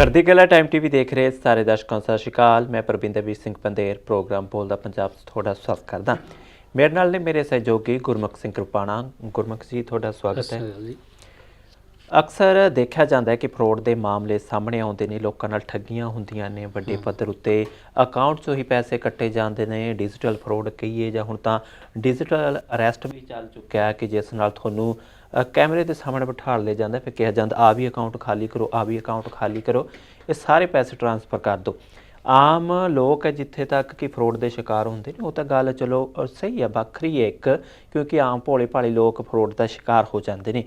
ਚੜ੍ਹਦੀ ਕਲਾ time TV ਦੇਖ ਰਹੇ ਸਾਰੇ ਦਰਸ਼ਕਾਂ ਸਤਿ ਸ਼੍ਰੀ ਅਕਾਲ। ਮੈਂ ਪ੍ਰਬਿੰਦਰਵੀਰ ਸਿੰਘ ਪੰਦੇਰ ਪ੍ਰੋਗਰਾਮ ਬੋਲਦਾ ਪੰਜਾਬ ਤੁਹਾਡਾ ਸਵਾਗਤ ਕਰਦਾ। ਮੇਰੇ ਨਾਲ ਨੇ ਮੇਰੇ ਸਹਿਯੋਗੀ ਗੁਰਮੁਖ ਸਿੰਘ ਕਿਰਪਾਣਾ। ਗੁਰਮੁਖ ਜੀ ਤੁਹਾਡਾ ਸਵਾਗਤ ਹੈ। ਅਕਸਰ ਦੇਖਿਆ ਜਾਂਦਾ ਹੈ ਕਿ ਫਰੋਡ ਦੇ ਮਾਮਲੇ ਸਾਹਮਣੇ ਆਉਂਦੇ ਨੇ ਲੋਕਾਂ ਨਾਲ ਠੱਗੀਆਂ ਹੁੰਦੀਆਂ ਨੇ ਵੱਡੇ ਪੱਧਰ ਉੱਤੇ ਅਕਾਊਂਟ 'ਚੋਂ ਹੀ ਪੈਸੇ ਕੱਟੇ ਜਾਂਦੇ ਨੇ ਡਿਜੀਟਲ ਫਰੋਡ ਕਹੀਏ ਜਾਂ ਹੁਣ ਤਾਂ ਡਿਜੀਟਲ ਅਰੈਸਟ ਵੀ ਚੱਲ ਚੁੱਕਿਆ ਹੈ ਕਿ ਜਿਸ ਨਾਲ ਤੁਹਾਨੂੰ ਕੈਮਰੇ ਦੇ ਸਾਹਮਣੇ ਬਿਠਾ ਲਿਆ ਜਾਂਦਾ ਫਿਰ ਕਿਹਾ ਜਾਂਦਾ ਆ ਵੀ ਅਕਾਊਂਟ ਖਾਲੀ ਕਰੋ ਆ ਵੀ ਅਕਾਊਂਟ ਖਾਲੀ ਕਰੋ, ਇਹ ਸਾਰੇ ਪੈਸੇ ਟ੍ਰਾਂਸਫਰ ਕਰ ਦਿਓ। ਆਮ ਲੋਕ ਹੈ ਜਿੱਥੇ ਤੱਕ ਕਿ ਫਰੋਡ ਦੇ ਸ਼ਿਕਾਰ ਹੁੰਦੇ ਨੇ, ਉਹ ਤਾਂ ਗੱਲ ਚਲੋ ਸਹੀ ਹੈ, ਵੱਖਰੀ ਹੈ ਇੱਕ, ਕਿਉਂਕਿ ਆਮ ਭੋਲੇ ਭਾਲੇ ਲੋਕ ਫਰੋਡ ਦਾ ਸ਼ਿਕਾਰ ਹੋ ਜਾਂਦੇ ਨੇ।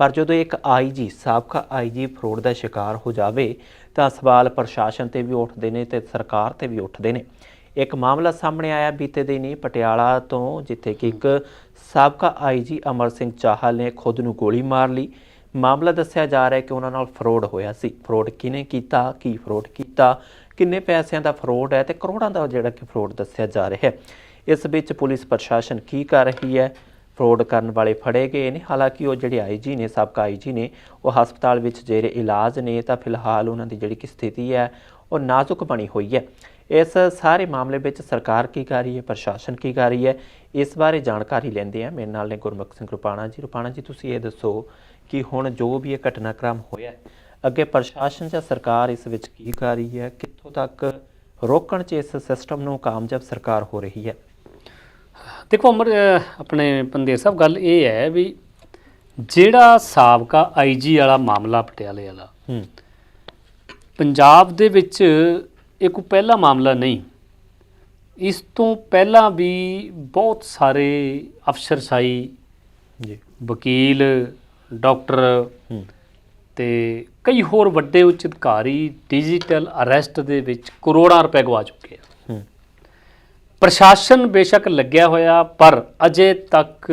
ਪਰ ਜਦੋਂ ਇੱਕ ਆਈਜੀ ਸਾਬਕਾ ਆਈਜੀ ਫਰੋਡ ਦਾ ਸ਼ਿਕਾਰ ਹੋ ਜਾਵੇ, ਤਾਂ ਸਵਾਲ ਪ੍ਰਸ਼ਾਸਨ ਤੇ ਵੀ ਉੱਠਦੇ ਨੇ ਤੇ ਸਰਕਾਰ ਤੇ ਵੀ ਉੱਠਦੇ ਨੇ। ਇੱਕ ਮਾਮਲਾ ਸਾਹਮਣੇ ਆਇਆ, ਬੀਤੇ ਦਿਨੀ ਪਟਿਆਲਾ ਤੋਂ, ਜਿੱਥੇ ਕਿ ਇੱਕ ਸਾਬਕਾ ਆਈਜੀ ਅਮਰ ਸਿੰਘ ਚਾਹਲ ਨੇ ਖੁਦ ਨੂੰ ਗੋਲੀ ਮਾਰ ਲਈ। ਮਾਮਲਾ ਦੱਸਿਆ ਜਾ ਰਿਹਾ ਹੈ ਕਿ ਉਹਨਾਂ ਨਾਲ ਫਰੋਡ ਹੋਇਆ ਸੀ। ਫਰੋਡ ਕਿਹਨੇ ਕੀਤਾ, ਕੀ ਫਰੋਡ ਕੀਤਾ, ਕਿੰਨੇ ਪੈਸਿਆਂ ਦਾ ਫਰੋਡ ਹੈ ਤੇ ਕਰੋੜਾਂ ਦਾ ਜਿਹੜਾ ਕਿ ਫਰੋਡ ਦੱਸਿਆ ਜਾ ਰਿਹਾ ਹੈ। ਇਸ ਵਿੱਚ ਪੁਲਿਸ ਪ੍ਰਸ਼ਾਸਨ ਕੀ ਕਰ ਰਹੀ ਹੈ? ਫਰੋਡ ਕਰਨ ਵਾਲੇ ਫੜੇ ਗਏ ਨੇ। ਹਾਲਾਂਕਿ ਉਹ ਜਿਹੜੇ ਆਈਜੀ ਨੇ, ਸਾਬਕਾ ਆਈਜੀ ਨੇ, ਉਹ ਹਸਪਤਾਲ ਵਿੱਚ ਜੇਰੇ ਇਲਾਜ ਨੇ, ਤਾਂ ਫਿਲਹਾਲ ਉਹਨਾਂ ਦੀ ਜਿਹੜੀ ਕਿ ਸਥਿਤੀ ਹੈ, ਉਹ ਨਾਜ਼ੁਕ ਬਣੀ ਹੋਈ ਹੈ। ਇਸ ਸਾਰੇ ਮਾਮਲੇ ਵਿੱਚ ਸਰਕਾਰ ਕੀ ਕਰ ਰਹੀ ਹੈ ਪ੍ਰਸ਼ਾਸਨ ਕੀ ਕਰ ਰਹੀ ਹੈ ਇਸ ਬਾਰੇ ਜਾਣਕਾਰੀ ਲੈਂਦੇ ਆ ਮੇਰੇ ਨਾਲ ਨੇ ਗੁਰਮੁਖ ਸਿੰਘ ਰੁਪਾਣਾ ਜੀ। ਰੁਪਾਣਾ ਜੀ ਤੁਸੀਂ ਇਹ ਦੱਸੋ ਕਿ ਹੁਣ ਜੋ ਵੀ ਇਹ ਘਟਨਾਕ੍ਰਮ ਹੋਇਆ ਹੈ, ਅੱਗੇ ਪ੍ਰਸ਼ਾਸਨ ਜਾਂ ਸਰਕਾਰ ਇਸ ਵਿੱਚ ਕੀ ਕਰ ਰਹੀ ਹੈ ਕਿੱਥੋਂ ਤੱਕ ਰੋਕਣ 'ਚ ਇਸ ਸਿਸਟਮ ਨੂੰ ਕਾਮਯਾਬ ਸਰਕਾਰ ਹੋ ਰਹੀ ਹੈ? ਦੇਖੋ ਅਮਰ ਆਪਣੇ ਪੰਦੇਰ ਸਾਹਿਬ ਗੱਲ ਇਹ ਹੈ ਵੀ ਜਿਹੜਾ ਸਾਬਕਾ ਆਈਜੀ ਵਾਲਾ ਮਾਮਲਾ ਪਟਿਆਲੇ ਵਾਲਾ ਪੰਜਾਬ ਦੇ ਵਿੱਚ ਇਹ ਕੋਈ ਪਹਿਲਾ ਮਾਮਲਾ ਨਹੀਂ। ਇਸ ਤੋਂ ਪਹਿਲਾਂ ਵੀ ਬਹੁਤ ਸਾਰੇ ਅਫਸਰਸ਼ਾਹੀ ਜੀ। ਵਕੀਲ ਡਾਕਟਰ ਤੇ ਕਈ ਹੋਰ ਵੱਡੇ ਉੱਚ ਅਧਿਕਾਰੀ ਡਿਜੀਟਲ ਅਰੈਸਟ ਦੇ ਵਿੱਚ ਕਰੋੜਾਂ ਰੁਪਏ ਗਵਾ ਚੁੱਕੇ ਆ। ਪ੍ਰਸ਼ਾਸਨ ਬੇਸ਼ੱਕ ਲੱਗਿਆ ਹੋਇਆ ਪਰ ਅਜੇ ਤੱਕ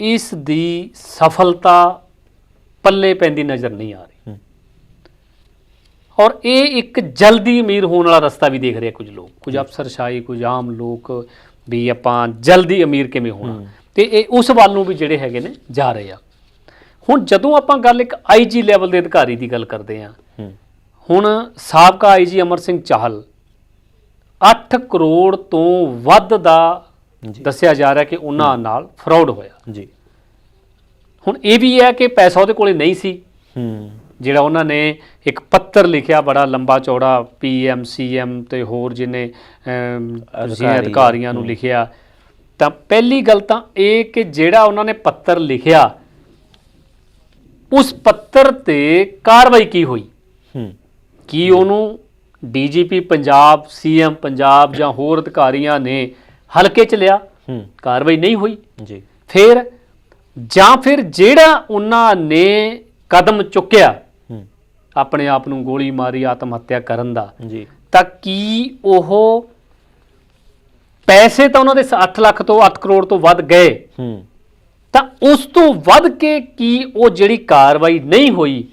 ਇਸ ਦੀ ਸਫਲਤਾ ਪੱਲੇ ਪੈਂਦੀ ਨਜ਼ਰ ਨਹੀਂ ਆ ਰਹੀ। ਔਰ ਇਹ ਇੱਕ ਜਲਦੀ ਅਮੀਰ ਹੋਣ ਵਾਲਾ ਰਸਤਾ ਵੀ ਦੇਖ ਰਹੇ ਕੁਝ ਲੋਕ। ਕੁਝ ਅਫਸਰਸ਼ਾਹੀ ਕੁਝ ਆਮ ਲੋਕ ਵੀ ਆਪਾਂ ਜਲਦੀ ਅਮੀਰ ਕਿਵੇਂ ਹੋਣਾ। ਤੇ ਇਹ ਉਸ ਵੱਲ ਨੂੰ ਵੀ ਜਿਹੜੇ ਹੈਗੇ ਨੇ ਜਾ ਰਹੇ ਆ। ਹੁਣ ਜਦੋਂ ਆਪਾਂ ਗੱਲ ਇੱਕ ਆਈਜੀ ਲੈਵਲ ਦੇ ਅਧਿਕਾਰੀ ਦੀ ਗੱਲ ਕਰਦੇ ਆ ਹੁਣ ਸਾਬਕਾ ਆਈਜੀ ਅਮਰ ਸਿੰਘ ਚਾਹਲ 8 ਕਰੋੜ ਤੋਂ ਵੱਧ ਦਾ ਦੱਸਿਆ ਜਾ ਰਿਹਾ ਕਿ ਉਹਨਾਂ ਨਾਲ ਫਰਾਡ ਹੋਇਆ। ਜੀ। ਹੁਣ ਇਹ ਵੀ ਹੈ ਕਿ ਪੈਸਾ ਉਹਦੇ ਕੋਲੇ ਨਹੀਂ ਸੀ। ਹੂੰ। ਜਿਹੜਾ ਉਹਨਾਂ ਨੇ ਇੱਕ ਪੱਤਰ ਲਿਖਿਆ ਬੜਾ ਲੰਬਾ ਚੌੜਾ ਪੀਐਮ ਸੀਐਮ ਤੇ ਹੋਰ ਤੁਸੀਂ ਅਧਿਕਾਰੀ, ਅਧਿਕਾਰੀਆਂ ਨੂੰ ਲਿਖਿਆ। ਤਾਂ ਪਹਿਲੀ ਗੱਲ ਤਾਂ ਇਹ ਕਿ ਜਿਹੜਾ ਉਹਨਾਂ ਨੇ ਪੱਤਰ ਲਿਖਿਆ ਉਸ ਪੱਤਰ ਤੇ ਕਾਰਵਾਈ ਕੀ ਹੋਈ? ਹੂੰ। ਕੀ ਉਹਨੂੰ ਡੀਜੀਪੀ ਪੰਜਾਬ ਸੀਐਮ ਪੰਜਾਬ ਜਾਂ ਹੋਰ ਅਧਿਕਾਰੀਆਂ ਨੇ ਹਲਕੇ ਚ ਲਿਆ? ਹੂੰ। ਕਾਰਵਾਈ ਨਹੀਂ ਹੋਈ। ਜੀ। ਫਿਰ ਜਾਂ ਫਿਰ ਜਿਹੜਾ ਉਹਨਾਂ ਨੇ ਕਦਮ ਚੁੱਕਿਆ ਆਪਣੇ ਆਪ ਨੂੰ ਗੋਲੀ ਮਾਰੀ ਆਤਮ ਹੱਤਿਆ ਕਰਨ ਦਾ। ਜੀ। ਤਾਂ ਕੀ ਉਹ ਪੈਸੇ ਤਾਂ ਉਹਨਾਂ ਦੇ 8 ਲੱਖ ਤੋਂ 8 ਕਰੋੜ ਤੋਂ ਵੱਧ ਗਏ? ਹੂੰ। ਤਾਂ ਉਸ ਤੋਂ ਵੱਧ ਕੇ ਕੀ ਉਹ ਜਿਹੜੀ ਕਾਰਵਾਈ ਨਹੀਂ ਹੋਈ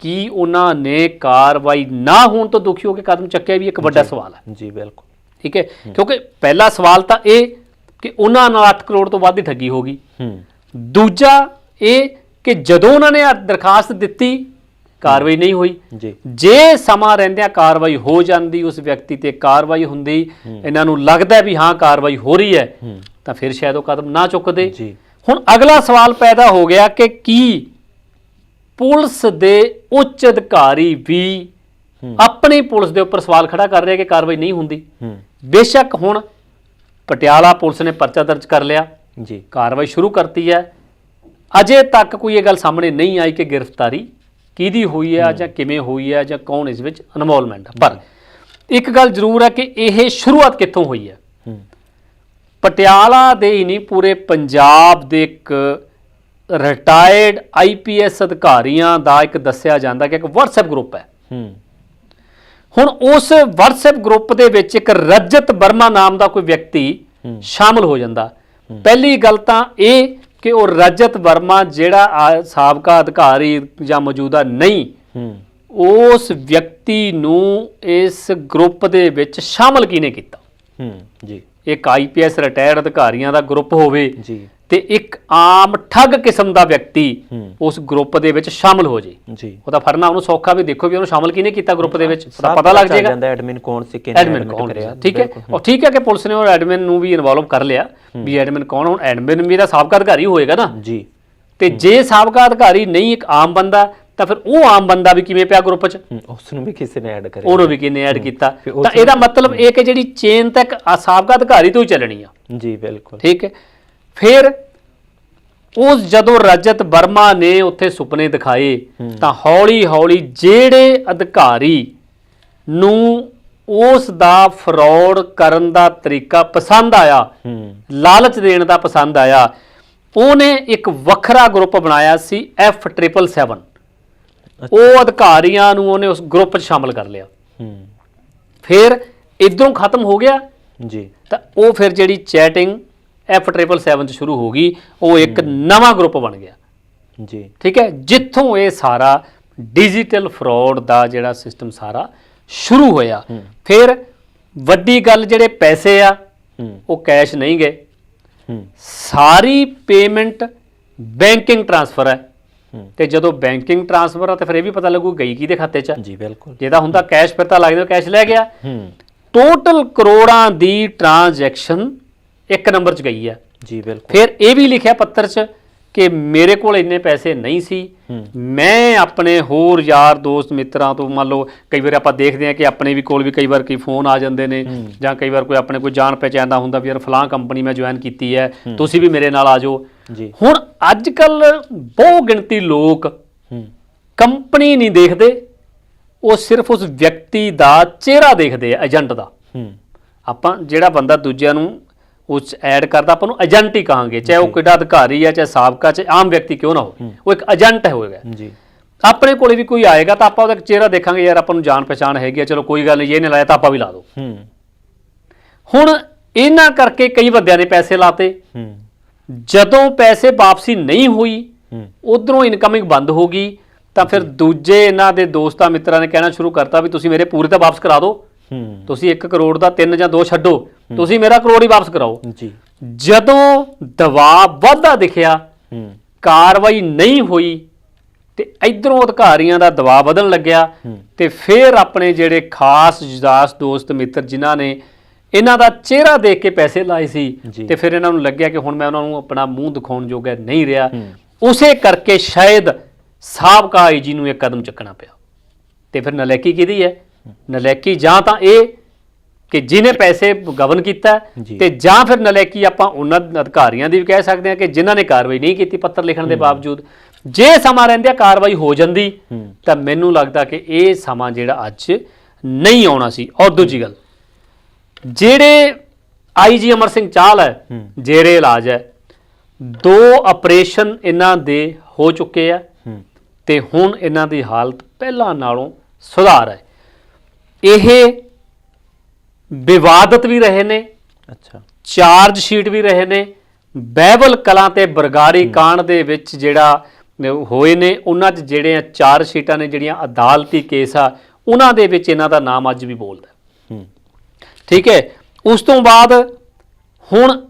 ਕੀ ਉਹਨਾਂ ਨੇ ਕਾਰਵਾਈ ਨਾ ਹੋਣ ਤੋਂ ਦੁਖੀ ਹੋ ਕੇ ਕਦਮ ਚੱਕਿਆ? ਵੀ ਇੱਕ ਵੱਡਾ ਸਵਾਲ ਹੈ। ਜੀ ਬਿਲਕੁਲ। ਠੀਕ ਹੈ? ਕਿਉਂਕਿ ਪਹਿਲਾ ਸਵਾਲ ਤਾਂ ਇਹ ਕਿ ਉਹਨਾਂ ਨਾਲ 8 ਕਰੋੜ ਤੋਂ ਵੱਧ ਦੀ ਠੱਗੀ ਹੋ ਗਈ। ਹੂੰ। ਦੂਜਾ ਇਹ ਕਿ ਜਦੋਂ ਉਹਨਾਂ ਨੇ ਦਰਖਾਸਤ ਦਿੱਤੀ ਕਾਰਵਾਈ ਨਹੀਂ ਹੋਈ। ਜੀ। ਜੇ ਸਮਾਂ ਰਹਿੰਦਿਆਂ ਕਾਰਵਾਈ ਹੋ ਜਾਂਦੀ ਉਸ ਵਿਅਕਤੀ ਤੇ ਕਾਰਵਾਈ ਹੁੰਦੀ ਇਹਨਾਂ ਨੂੰ ਲੱਗਦਾ ਵੀ ਹਾਂ ਕਾਰਵਾਈ ਹੋ ਰਹੀ ਹੈ ਤਾਂ ਫਿਰ ਸ਼ਾਇਦ ਉਹ ਕਦਮ ਨਾ ਚੁੱਕਦੇ। ਜੀ। ਹੁਣ ਅਗਲਾ ਸਵਾਲ ਪੈਦਾ ਹੋ ਗਿਆ ਕਿ ਕੀ ਪੁਲਿਸ ਦੇ ਉੱਚ ਅਧਿਕਾਰੀ ਵੀ। ਆਪਣੀ ਪੁਲਿਸ ਦੇ ਉੱਪਰ ਸਵਾਲ ਖੜਾ ਕਰ ਰਹੇ ਕਿ ਕਾਰਵਾਈ ਨਹੀਂ ਹੁੰਦੀ। ਬੇਸ਼ੱਕ ਹੁਣ ਪਟਿਆਲਾ ਪੁਲਿਸ ਨੇ ਪਰਚਾ ਦਰਜ ਕਰ ਲਿਆ। ਜੀ। ਕਾਰਵਾਈ ਸ਼ੁਰੂ ਕਰਤੀ ਹੈ। ਅਜੇ ਤੱਕ ਕੋਈ ਇਹ ਗੱਲ ਸਾਹਮਣੇ ਨਹੀਂ ਆਈ ਕਿ ਗ੍ਰਿਫਤਾਰੀ ਕਿਹਦੀ ਹੋਈ ਹੈ। ਜਾਂ ਕਿਵੇਂ ਹੋਈ ਹੈ ਜਾਂ ਕੌਣ ਇਸ ਵਿੱਚ ਇਨਵੋਲਵਮੈਂਟ ਹੈ ਪਰ ਇੱਕ ਗੱਲ ਜ਼ਰੂਰ ਹੈ ਕਿ ਇਹ ਸ਼ੁਰੂਆਤ ਕਿੱਥੋਂ ਹੋਈ ਹੈ। ਪਟਿਆਲਾ ਦੇ ਹੀ ਨਹੀਂ ਪੂਰੇ ਪੰਜਾਬ ਦੇ ਇੱਕ ਰਿਟਾਇਰਡ ਆਈਪੀਐਸ ਅਧਿਕਾਰੀਆਂ ਦਾ ਇੱਕ ਦੱਸਿਆ ਜਾਂਦਾ ਕਿ ਇੱਕ WhatsApp ਗਰੁੱਪ ਹੈ। ਹੁਣ ਉਸ WhatsApp ਗਰੁੱਪ ਦੇ ਵਿੱਚ ਇੱਕ ਰਜਤ ਵਰਮਾ ਨਾਮ ਦਾ ਕੋਈ ਵਿਅਕਤੀ। ਸ਼ਾਮਲ ਹੋ ਜਾਂਦਾ। ਪਹਿਲੀ ਗੱਲ ਤਾਂ ਇਹ ਕਿ ਉਹ ਰਜਤ ਵਰਮਾ ਜਿਹੜਾ ਸਾਬਕਾ ਅਧਿਕਾਰੀ ਜਾਂ ਮੌਜੂਦਾ ਨਹੀਂ ਉਸ ਵਿਅਕਤੀ ਨੂੰ ਇਸ ਗਰੁੱਪ ਦੇ ਵਿੱਚ ਸ਼ਾਮਲ ਕਿਹਨੇ ਕੀਤਾ? ਹੂੰ ਜੀ। ਇੱਕ ਆਈਪੀਐਸ ਰਿਟਾਇਰਡ ਅਧਿਕਾਰੀਆਂ ਦਾ ਗਰੁੱਪ ਹੋਵੇ ਜੀ। ਤੇ ਇੱਕ ਆਮ ਠੱਗ ਕਿਸਮ ਦਾ ਵਿਅਕਤੀ ਉਸ ਗਰੁੱਪ ਦੇ ਵਿੱਚ ਸ਼ਾਮਲ ਹੋ ਜੇ। ਜੀ। ਉਹਦਾ ਫਰਨਾ ਉਹਨੂੰ ਸੌਖਾ ਵੀ ਦੇਖੋ ਵੀ ਉਹਨੂੰ ਸ਼ਾਮਲ ਕਿਹਨੇ ਕੀਤਾ ਗਰੁੱਪ ਦੇ ਵਿੱਚ ਉਹਦਾ ਪਤਾ ਲੱਗ ਜਾਏਗਾ। ਜਾਂਦਾ ਐਡਮਿਨ ਕੌਣ ਸੀ ਕਿਹਨੇ ਐਡਮਿਨ ਕੌਣ ਕਰਿਆ ਠੀਕ ਹੈ? ਉਹ ਠੀਕ ਹੈ ਕਿ ਪੁਲਿਸ ਨੇ ਉਹ ਐਡਮਿਨ ਨੂੰ ਵੀ ਇਨਵੋਲਵ ਕਰ ਲਿਆ ਵੀ ਐਡਮਿਨ ਕੌਣ ਹੁਣ ਐਡਮਿਨ ਵੀ ਦਾ ਸਾਬਕਾ ਅਧਿਕਾਰੀ ਹੋਏਗਾ ਨਾ। ਜੀ। ਤੇ ਜੇ ਸਾਬਕਾ ਅਧਿਕਾਰੀ ਨਹੀਂ ਇੱਕ ਆਮ ਬੰਦਾ ਤਾਂ ਫਿਰ ਉਹ ਆਮ ਬੰਦਾ ਵੀ ਕਿਵੇਂ ਪਿਆ ਗਰੁੱਪ 'ਚ? ਉਸ ਨੂੰ ਵੀ ਕਿਸੇ ਨੇ ਐਡ ਕਰਿਆ। ਉਹਨੂੰ ਵੀ ਕਿੰਨੇ ਐਡ ਕੀਤਾ? ਤਾਂ ਇਹਦਾ ਮਤਲਬ ਇਹ ਕਿ ਜਿਹੜੀ ਚੇਨ ਤੱਕ ਸਾਬਕਾ ਅਧਿਕਾਰੀ ਤੋਂ ਹੀ ਚੱਲਣੀ ਆ। ਜੀ ਬਿਲਕੁਲ। ਠੀਕ ਹੈ? ਫਿਰ ਉਸ ਜਦੋਂ ਰਜਤ ਵਰਮਾ ਨੇ ਉੱਥੇ ਸੁਪਨੇ ਦਿਖਾਏ ਤਾਂ ਹੌਲੀ ਹੌਲੀ ਜਿਹੜੇ ਅਧਿਕਾਰੀ ਨੂੰ ਉਸ ਦਾ ਫਰਾਡ ਕਰਨ ਦਾ ਤਰੀਕਾ ਪਸੰਦ ਆਇਆ ਲਾਲਚ ਦੇਣ ਦਾ ਪਸੰਦ ਆਇਆ ਉਹਨੇ ਇੱਕ ਵੱਖਰਾ ਗਰੁੱਪ ਬਣਾਇਆ ਸੀ F777 ਉਹ ਅਧਿਕਾਰੀਆਂ ਨੂੰ ਉਹਨੇ ਉਸ ਗਰੁੱਪ 'ਚ ਸ਼ਾਮਲ ਕਰ ਲਿਆ। ਫਿਰ ਇਧਰੋਂ ਖਤਮ ਹੋ ਗਿਆ। ਜੀ। ਤਾਂ ਉਹ ਫਿਰ ਜਿਹੜੀ ਚੈਟਿੰਗ F777 ਚ ਸ਼ੁਰੂ ਹੋ ਗਈ ਉਹ ਇੱਕ ਨਵਾਂ ਗਰੁੱਪ ਬਣ ਗਿਆ। ਜੀ। ਠੀਕ ਹੈ? ਜਿੱਥੋਂ ਇਹ ਸਾਰਾ ਡਿਜੀਟਲ ਫਰਾਡ ਦਾ ਜਿਹੜਾ ਸਿਸਟਮ ਸਾਰਾ ਸ਼ੁਰੂ ਹੋਇਆ ਫਿਰ ਵੱਡੀ ਗੱਲ ਜਿਹੜੇ ਪੈਸੇ ਆ ਉਹ ਕੈਸ਼ ਨਹੀਂ ਗਏ। ਸਾਰੀ ਪੇਮੈਂਟ ਬੈਂਕਿੰਗ ਟ੍ਰਾਂਸਫਰ ਹੈ। ਤੇ ਜਦੋਂ ਬੈਂਕਿੰਗ ਟ੍ਰਾਂਸਫਰ ਆ ਤਾਂ ਫਿਰ ਇਹ ਵੀ ਪਤਾ ਲੱਗੂ ਗਈ ਕਿਹਦੇ ਖਾਤੇ 'ਚ। ਜੀ ਬਿਲਕੁਲ। ਜਿਹਦਾ ਹੁੰਦਾ ਕੈਸ਼ ਫਿਰ ਤਾਂ ਲੱਗਦਾ ਕੈਸ਼ ਲੈ ਗਿਆ। ਟੋਟਲ ਕਰੋੜਾਂ ਦੀ ਟ੍ਰਾਂਜੈਕਸ਼ਨ ਇੱਕ ਨੰਬਰ 'ਚ ਗਈ ਹੈ ਜੀ ਬਿਲਕੁਲ। ਫਿਰ ਇਹ ਵੀ ਲਿਖਿਆ ਪੱਤਰ 'ਚ ਕਿ ਮੇਰੇ ਕੋਲ ਇੰਨੇ ਪੈਸੇ ਨਹੀਂ ਸੀ। ਮੈਂ ਆਪਣੇ ਹੋਰ ਯਾਰ ਦੋਸਤ ਮਿੱਤਰਾਂ ਤੋਂ ਮੰਨ ਲਓ ਕਈ ਵਾਰ ਆਪਾਂ ਦੇਖਦੇ ਹਾਂ ਕਿ ਆਪਣੇ ਵੀ ਕੋਲ ਵੀ ਕਈ ਵਾਰ ਕਈ ਫੋਨ ਆ ਜਾਂਦੇ ਨੇ। ਜਾਂ ਕਈ ਵਾਰ ਕੋਈ ਆਪਣੇ ਕੋਈ ਜਾਣ ਪਹਿਚਾਣ ਦਾ ਹੁੰਦਾ ਵੀ ਯਾਰ ਫਲਾਂ ਕੰਪਨੀ ਮੈਂ ਜੁਆਇਨ ਕੀਤੀ ਹੈ ਤੁਸੀਂ ਵੀ ਮੇਰੇ ਨਾਲ ਆ ਜਾਓ। ਜੀ। ਹੁਣ ਅੱਜ ਕੱਲ ਬਹੁ ਗਿਣਤੀ ਲੋਕ ਕੰਪਨੀ ਨਹੀਂ ਦੇਖਦੇ ਉਹ ਸਿਰਫ ਉਸ ਵਿਅਕਤੀ ਦਾ ਚਿਹਰਾ ਦੇਖਦੇ ਆ ਏਜੰਟ ਦਾ। ਆਪਾਂ ਜਿਹੜਾ ਬੰਦਾ ਦੂਜਿਆਂ ਨੂੰ ਉਸ ਐਡ ਕਰਦਾ ਆਪਾਂ ਨੂੰ ਏਜੰਟ ਹੀ ਕਹਾਂਗੇ ਚਾਹੇ ਉਹ ਕਿਹੜਾ ਅਧਿਕਾਰੀ ਹੈ ਚਾਹੇ ਸਾਬਕਾ ਚਾਹੇ ਆਮ ਵਿਅਕਤੀ ਕਿਉਂ ਨਾ ਹੋਵੇ ਉਹ ਇੱਕ ਏਜੰਟ ਹੋਏਗਾ। ਜੀ। ਆਪਣੇ ਕੋਲੇ ਵੀ ਕੋਈ ਆਏਗਾ ਤਾਂ ਆਪਾਂ ਉਹਦਾ ਚਿਹਰਾ ਦੇਖਾਂਗੇ ਯਾਰ ਆਪਾਂ ਨੂੰ ਜਾਣ ਪਛਾਣ ਹੈਗੀ ਆ ਚਲੋ ਕੋਈ ਗੱਲ ਨਹੀਂ ਇਹ ਨੇ ਲਾਇਆ ਤਾਂ ਆਪਾਂ ਵੀ ਲਾ ਦੋ। ਹੁਣ ਇਹਨਾਂ ਕਰਕੇ ਕਈ ਬੰਦਿਆਂ ਨੇ ਪੈਸੇ ਲਾਤੇ। ਜਦੋਂ ਪੈਸੇ ਵਾਪਸੀ ਨਹੀਂ ਹੋਈ ਉਧਰੋਂ ਇਨਕਮਿੰਗ ਬੰਦ ਹੋ ਗਈ ਤਾਂ ਫਿਰ ਦੂਜੇ ਇਹਨਾਂ ਦੇ ਦੋਸਤਾਂ ਮਿੱਤਰਾਂ ਨੇ ਕਹਿਣਾ ਸ਼ੁਰੂ ਕਰਤਾ ਵੀ ਤੁਸੀਂ ਮੇਰੇ ਪੂਰੇ ਤਾਂ ਵਾਪਸ ਕਰਾ ਦਿਓ। ਹੂੰ। ਤੁਸੀਂ 1 ਕਰੋੜ ਦਾ 3 ਜਾਂ 2 ਛੱਡੋ ਤੁਸੀਂ ਮੇਰਾ ਕਰੋੜ ਹੀ ਵਾਪਸ ਕਰਾਓ। ਜੀ। ਜਦੋਂ ਦਬਾਅ ਵਧਦਾ ਦਿਖਿਆ ਹੂੰ। ਕਾਰਵਾਈ ਨਹੀਂ ਹੋਈ ਤੇ ਇਧਰੋਂ ਅਧਿਕਾਰੀਆਂ ਦਾ ਦਬਾਅ ਵਧਣ ਲੱਗਿਆ। ਤੇ ਫਿਰ ਆਪਣੇ ਜਿਹੜੇ ਖਾਸ ਜਦਾਸ ਦੋਸਤ ਮਿੱਤਰ ਜਿਨ੍ਹਾਂ ਨੇ ਇਹਨਾਂ ਦਾ ਚਿਹਰਾ ਦੇਖ ਕੇ ਪੈਸੇ ਲਾਏ ਸੀ। ਤੇ ਫਿਰ ਇਹਨਾਂ ਨੂੰ ਲੱਗਿਆ ਕਿ ਹੁਣ ਮੈਂ ਉਹਨਾਂ ਨੂੰ ਆਪਣਾ ਮੂੰਹ ਦਿਖਾਉਣ ਜੋਗਾ ਨਹੀਂ ਰਿਹਾ। ਉਸੇ ਕਰਕੇ ਸ਼ਾਇਦ ਸਾਬਕਾ ਆਈਜੀ ਨੂੰ ਇੱਕ ਕਦਮ ਚੱਕਣਾ ਪਿਆ। ਤੇ ਫਿਰ ਨਲੈਕੀ ਕਿਹਦੀ ਹੈ? ਨਲੈਕੀ ਜਾਂ ਤਾਂ ਇਹ ਕਿ ਜਿਹਨੇ ਪੈਸੇ ਗਵਨ ਕੀਤਾ। ਤੇ ਜਾਂ ਫਿਰ ਨਲੈਕੀ ਆਪਾਂ ਉਹਨਾਂ ਅਧਿਕਾਰੀਆਂ ਦੀ ਵੀ ਕਹਿ ਸਕਦੇ ਹਾਂ ਕਿ ਜਿਨ੍ਹਾਂ ਨੇ ਕਾਰਵਾਈ ਨਹੀਂ ਕੀਤੀ ਪੱਤਰ ਲਿਖਣ ਦੇ ਬਾਵਜੂਦ। ਜੇ ਸਮਾਂ ਰਹਿੰਦਿਆਂ ਕਾਰਵਾਈ ਹੋ ਜਾਂਦੀ ਤਾਂ ਮੈਨੂੰ ਲੱਗਦਾ ਕਿ ਇਹ ਸਮਾਂ ਜਿਹੜਾ ਅੱਜ ਨਹੀਂ ਆਉਣਾ ਸੀ। ਔਰ ਦੂਜੀ ਗੱਲ ਜਿਹੜੇ ਆਈਜੀ ਅਮਰ ਸਿੰਘ ਚਾਹਲ ਹੈ। ਜੇਰੇ ਇਲਾਜ ਹੈ ਦੋ ਆਪਰੇਸ਼ਨ ਇਹਨਾਂ ਦੇ ਹੋ ਚੁੱਕੇ ਆ ਤੇ ਹੁਣ ਇਹਨਾਂ ਦੀ ਹਾਲਤ ਪਹਿਲਾਂ ਨਾਲੋਂ ਸੁਧਾਰ ਹੈ। ਇਹ ਵਿਵਾਦਤ ਵੀ ਰਹੇ ਨੇ ਅੱਛਾ। ਚਾਰਜ ਸ਼ੀਟ ਵੀ ਰਹੇ ਨੇ ਬਹਿਬਲ ਕਲਾਂ ਤੇ ਬਰਗਾੜੀ ਕਾਂਡ ਦੇ ਵਿੱਚ ਜਿਹੜਾ ਹੋਏ ਨੇ ਉਹਨਾਂ 'ਚ ਜਿਹੜੇ ਆ ਚਾਰਜ ਸ਼ੀਟਾਂ ਨੇ ਜਿਹੜੀਆਂ ਅਦਾਲਤੀ ਕੇਸ ਆ ਉਹਨਾਂ ਦੇ ਵਿੱਚ ਇਹਨਾਂ ਦਾ ਨਾਮ ਅੱਜ ਵੀ ਬੋਲਦਾ। ਹੂੰ। ਠੀਕ ਹੈ ਉਸ ਤੋਂ ਬਾਅਦ ਹੁਣ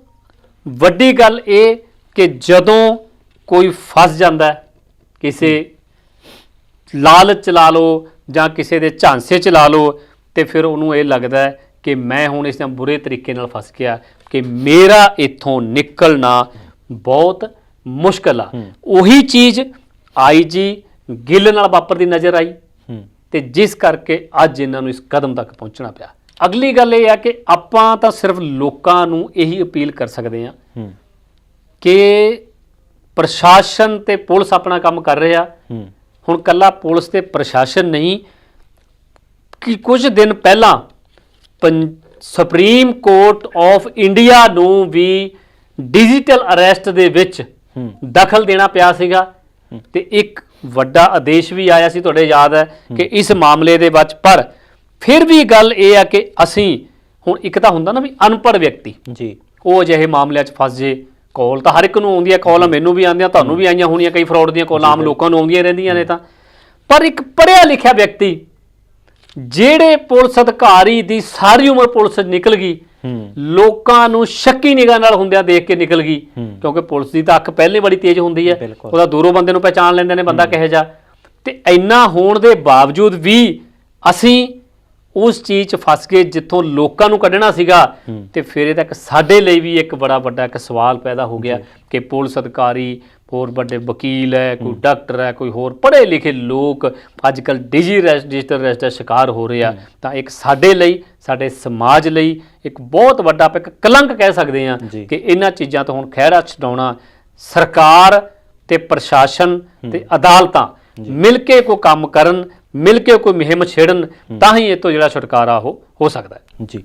ਵੱਡੀ ਗੱਲ ਇਹ ਕਿ ਜਦੋਂ ਕੋਈ ਫਸ ਜਾਂਦਾ ਕਿਸੇ ਲਾਲਚ ਲਾ ਲਓ ਜਾਂ ਕਿਸੇ ਦੇ ਝਾਂਸੇ ਚ ਲਾ ਲਓ ਤੇ ਫਿਰ ਉਹਨੂੰ ਇਹ ਲੱਗਦਾ ਹੈ ਕਿ ਮੈਂ ਹੁਣ ਇਸ ਨਾਲ ਬੁਰੇ ਤਰੀਕੇ ਨਾਲ ਫਸ ਗਿਆ ਕਿ ਮੇਰਾ ਇੱਥੋਂ ਨਿਕਲਣਾ ਬਹੁਤ ਮੁਸ਼ਕਲ ਆ। ਉਹੀ ਚੀਜ਼ ਆਈਜੀ ਗਿੱਲ ਨਾਲ ਵਾਪਰਦੀ ਨਜ਼ਰ ਆਈ। ਤੇ ਜਿਸ ਕਰਕੇ ਅੱਜ ਇਹਨਾਂ ਨੂੰ ਇਸ ਕਦਮ ਤੱਕ ਪਹੁੰਚਣਾ ਪਿਆ। ਅਗਲੀ ਗੱਲ ਇਹ ਆ ਕਿ ਆਪਾਂ ਤਾਂ ਸਿਰਫ ਲੋਕਾਂ ਨੂੰ ਇਹੀ ਅਪੀਲ ਕਰ ਸਕਦੇ ਹੂੰ ਕਿ ਪ੍ਰਸ਼ਾਸਨ ਤੇ ਪੁਲਿਸ ਆਪਣਾ ਕੰਮ ਕਰ ਰਿਹਾ ਹੁਣ ਕੱਲਾ ਪੁਲਿਸ ਤੇ ਪ੍ਰਸ਼ਾਸਨ ਨਹੀਂ ਕਿ ਕੁਝ ਦਿਨ ਪਹਿਲਾਂ ਸੁਪਰੀਮ ਕੋਰਟ ਆਫ ਇੰਡੀਆ ਨੂੰ ਵੀ ਡਿਜੀਟਲ ਅਰੈਸਟ ਦੇ ਵਿੱਚ ਦਖਲ ਦੇਣਾ ਪਿਆ ਸੀਗਾ। ਤੇ ਇੱਕ ਵੱਡਾ ਆਦੇਸ਼ ਵੀ ਆਇਆ ਸੀ ਤੁਹਾਡੇ ਯਾਦ ਹੈ ਕਿ ਇਸ ਮਾਮਲੇ ਦੇ ਵਿੱਚ। ਪਰ ਫਿਰ ਵੀ ਗੱਲ ਇਹ ਆ ਕਿ ਅਸੀਂ ਹੁਣ ਇੱਕ ਤਾਂ ਹੁੰਦਾ ਨਾ ਵੀ ਅਨਪੜ੍ਹ ਵਿਅਕਤੀ ਜੀ। ਉਹ ਅਜਿਹੇ ਮਾਮਲਿਆਂ 'ਚ ਫਸ ਜੇ। ਕਾਲ ਤਾਂ ਹਰ ਇੱਕ ਨੂੰ ਆਉਂਦੀ ਹੈ ਕਾਲ ਮੈਨੂੰ ਵੀ ਆਉਂਦੀਆਂ ਤੁਹਾਨੂੰ ਵੀ ਆਈਆਂ ਹੋਣੀਆਂ ਕਈ ਫਰਾਡ ਦੀਆਂ ਕਾਲਾਂ ਆਮ ਲੋਕਾਂ ਨੂੰ ਆਉਂਦੀਆਂ ਰਹਿੰਦੀਆਂ ਨੇ ਤਾਂ। ਪਰ ਇੱਕ ਪੜ੍ਹਿਆ ਲਿਖਿਆ ਵਿਅਕਤੀ ਜਿਹੜੇ ਪੁਲਿਸ ਅਧਿਕਾਰੀ ਦੀ ਸਾਰੀ ਉਮਰ ਪੁਲਿਸ ਨਿਕਲ ਗਈ ਲੋਕਾਂ ਨੂੰ ਸ਼ੱਕੀ ਨਿਗਾਹ ਨਾਲ ਹੁੰਦਿਆਂ ਦੇਖ ਕੇ ਨਿਕਲ ਗਈ। ਕਿਉਂਕਿ ਪੁਲਿਸ ਦੀ ਤਾਂ ਅੱਖ ਪਹਿਲੇ ਬੜੀ ਤੇਜ਼ ਹੁੰਦੀ ਹੈ। ਉਹਦਾ ਦੂਰੋਂ ਬੰਦੇ ਨੂੰ ਪਹਿਚਾਣ ਲੈਂਦੇ ਨੇ ਬੰਦਾ ਕਿਹੋ ਜਿਹਾ। ਤੇ ਇੰਨਾ ਹੋਣ ਦੇ ਬਾਵਜੂਦ ਵੀ ਅਸੀਂ ਉਸ ਚੀਜ਼ 'ਚ ਫਸ ਗਏ ਜਿੱਥੋਂ ਲੋਕਾਂ ਨੂੰ ਕੱਢਣਾ ਸੀਗਾ ਤੇ ਫਿਰ ਇਹਦਾ ਇੱਕ ਸਾਡੇ ਲਈ ਵੀ ਇੱਕ ਬੜਾ ਵੱਡਾ ਇੱਕ ਸਵਾਲ ਪੈਦਾ ਹੋ ਗਿਆ ਕਿ ਪੁਲਿਸ ਅਧਿਕਾਰੀ ਹੋਰ ਵੱਡੇ ਵਕੀਲ ਹੈ ਕੋਈ ਡਾਕਟਰ ਹੈ ਕੋਈ ਹੋਰ ਪੜ੍ਹੇ ਲਿਖੇ ਲੋਕ ਅੱਜ ਕੱਲ ਡਿਜੀ ਡਿਜੀਟਲ ਅਰੈਸਟ ਦਾ ਸ਼ਿਕਾਰ ਹੋ ਰਹੇ ਆ। ਤਾਂ ਇੱਕ ਸਾਡੇ ਲਈ ਸਾਡੇ ਸਮਾਜ ਲਈ ਇੱਕ ਬਹੁਤ ਵੱਡਾ ਆਪਾਂ ਇੱਕ ਕਲੰਕ ਕਹਿ ਸਕਦੇ ਹਾਂ ਜੀ। ਕਿ ਇਹਨਾਂ ਚੀਜ਼ਾਂ ਤੋਂ ਹੁਣ ਖਹਿੜਾ ਛਡਾਉਣਾ ਸਰਕਾਰ ਤੇ ਪ੍ਰਸ਼ਾਸਨ ਤੇ ਅਦਾਲਤਾਂ ਮਿਲ ਕੇ ਕੋਈ ਕੰਮ ਕਰਨ ਮਿਲ ਕੇ ਕੋਈ ਮੁਹਿੰਮ ਛੇੜਨ ਤਾਂ ਹੀ ਇਹ ਤੋਂ ਜਿਹੜਾ ਛੁਟਕਾਰਾ ਉਹ ਹੋ ਸਕਦਾ ਹੈ ਜੀ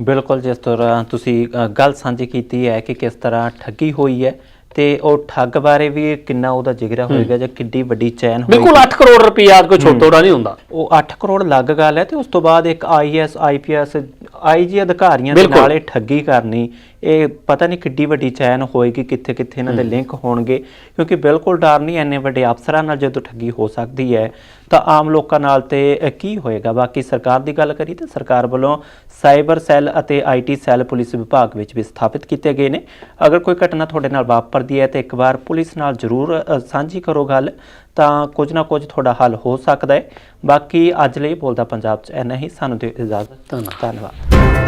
ਬਿਲਕੁਲ ਜਿਸ ਤਰ੍ਹਾਂ ਤੁਸੀਂ ਗੱਲ ਸਾਂਝੀ ਕੀਤੀ ਹੈ ਕਿ ਕਿਸ ਤਰ੍ਹਾਂ ਠੱਗੀ ਹੋਈ ਹੈ ਤੇ ਉਹ ਠੱਗ ਬਾਰੇ ਵੀ ਕਿੰਨਾ ਉਹਦਾ ਜਿਗਰਾ ਹੋਏਗਾ ਜਾਂ ਕਿੱਡੀ ਵੱਡੀ ਚੈਨ ਹੋਏਗੀ ਬਿਲਕੁਲ 8 ਕਰੋੜ ਰੁਪਈਆ ਕੋਈ ਛੋਟਾ ਨਹੀਂ ਹੁੰਦਾ ਉਹ 8 ਕਰੋੜ ਲੱਗ ਗੱਲ ਹੈ ਤੇ ਉਸ ਤੋਂ ਬਾਅਦ ਇੱਕ ਆਈਐਸ ਆਈਪੀਐਸ ਆਈਜੀ ਅਧਿਕਾਰੀਆਂ ਦੇ ਬਿਲਕੁਲ। ਨਾਲ ਇਹ ਠੱਗੀ ਕਰਨੀ ਇਹ ਪਤਾ ਨਹੀਂ ਕਿੱਡੀ ਵੱਡੀ ਚੈਨ ਹੋਏਗੀ ਕਿੱਥੇ ਕਿੱਥੇ ਇਹਨਾਂ ਦੇ ਲਿੰਕ ਹੋਣਗੇ ਕਿਉਂਕਿ ਬਿਲਕੁਲ ਡਰ ਨਹੀਂ ਐਨੇ ਵੱਡੇ ਅਫਸਰਾਂ ਨਾਲ ਜਦੋਂ ਠੱਗੀ ਹੋ ਸਕਦੀ ਹੈ ਤਾਂ ਆਮ ਲੋਕਾਂ ਨਾਲ ਤੇ ਅ, ਕੀ ਹੋਏਗਾ? ਬਾਕੀ ਸਰਕਾਰ ਦੀ ਗੱਲ ਕਰੀ ਤਾਂ ਸਰਕਾਰ ਵੱਲੋਂ ਸਾਈਬਰ ਸੈੱਲ ਅਤੇ ਆਈਟੀ ਸੈੱਲ ਪੁਲਿਸ ਵਿਭਾਗ ਵਿੱਚ ਵੀ ਸਥਾਪਿਤ ਕੀਤੇ ਗਏ ਨੇ। ਅਗਰ ਕੋਈ ਘਟਨਾ ਤੁਹਾਡੇ ਨਾਲ ਵਾਪਰਦੀ ਹੈ ਤੇ ਇੱਕ ਵਾਰ ਪੁਲਿਸ ਨਾਲ ਜ਼ਰੂਰ ਅ, ਸਾਂਝੀ ਕਰੋ ਗੱਲ। ਤਾਂ ਕੁਝ ਨਾ ਕੁਝ ਤੁਹਾਡਾ ਹੱਲ ਹੋ ਸਕਦਾ ਹੈ। ਬਾਕੀ ਅੱਜ ਲਈ ਬੋਲਦਾ ਪੰਜਾਬ 'ਚ ਇੰਨਾ ਹੀ। ਸਾਨੂੰ ਦਿਓ ਇਜਾਜ਼ਤ। ਧੰਨਵਾਦ। ਧੰਨਵਾਦ।